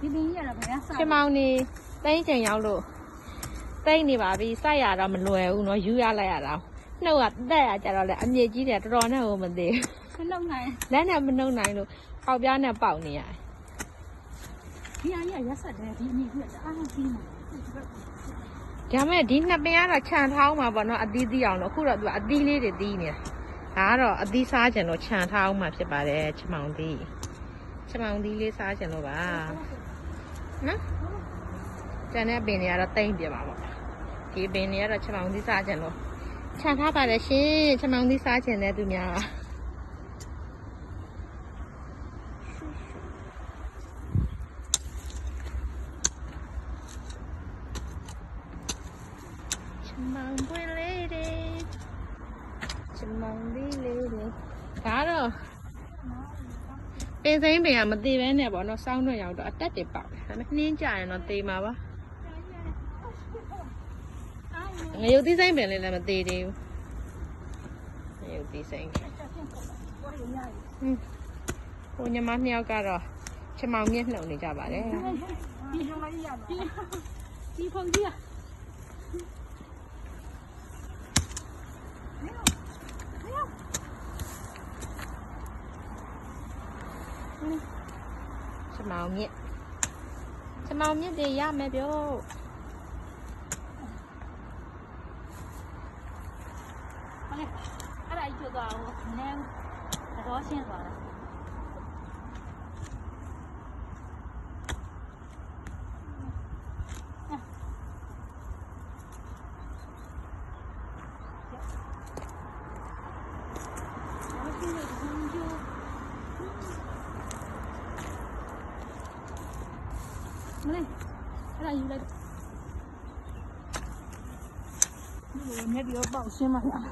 ဒီပင်ကြီးကတော့ဘယ်ကစချင်မောင်နေတိတ်ချိန်ရောက်လို့တိတ်နေပါပြီစိုက်ရတော့မလွယ်ဘူးနော်ယူရလိုက်ရတာနှုတ်ကတက်ရကြတော့လေအမြင့်ကြီးတယ်တော်တော်နဲ့ဟိုမသေးခဏနိုင်ဘူးလက်နဲ့မနှုတ်နိုင်လို့ပေါက်ပြားနဲ့ပေါက်နေရတယ်ဒီအကြီးကရက်ဆက်တယ်ဒီအမြင့်ကြီးကအားကြီးနေဒါမဲ့ဒီနှစ်ပင်ကတော့ခြံထားအောင်မှာပေါ့နော်အသီးသီးအောင်လို့အခုတော့သူကအသီးလေးတွေသီးနေတာဒါကတော့အသီးစားကြင်လို့ခြံထားအောင်မှာဖြစ်ပါတယ်ချမောင်သီးချမောင်သီးလေးစားကြင်လို့ပါ နော်ကျန်တဲ့ပင်တွေကတော့တိမ့်ပြပါပေါ့ဒီပင်တွေကတော့ချမောင်သီးစားကြင်လို့ခြံထားပါတယ်ရှင်ချမောင်သီးစားကြင်တဲ့သူများချမောင်ပွင့်လေးတွေချမောင်သီးလေးတွေဒါတော့ ပင်စိမ့်ပင်ကမသေးပဲနဲ့ပေါ့နော်စောင်းတော့ရောက်တော့အတက်တွေပေါက်တယ်ဒါပေမဲ့နှင်းကြရင်တော့သေမှာပါငရုတ်သီးစိမ့်ပင်လေးလည်းမသေးသေးဘူးငရုတ်သီးစိမ့်ပင်ဟင်းဟိုညီမနှစ်ယောက်ကတော့ချမောင်မြင့်နှုတ်နေကြပါတယ်ဒီဟိုမကြီးရဒီဒီဖုန်ကြီးอ่ะ ချမောင်မြင့်ချမောင်မြင့်တွေရမယ်ပြောဟုတ်လေအဲ့ဒါကြီးကျော်သွားအောင်နည်းတော့ရှင်းသွားတာ မလေးအဲ့ဒါယူလိုက်ဒီလိုနဲ့ပြီးတော့ပေါက်ရှင်းမှလား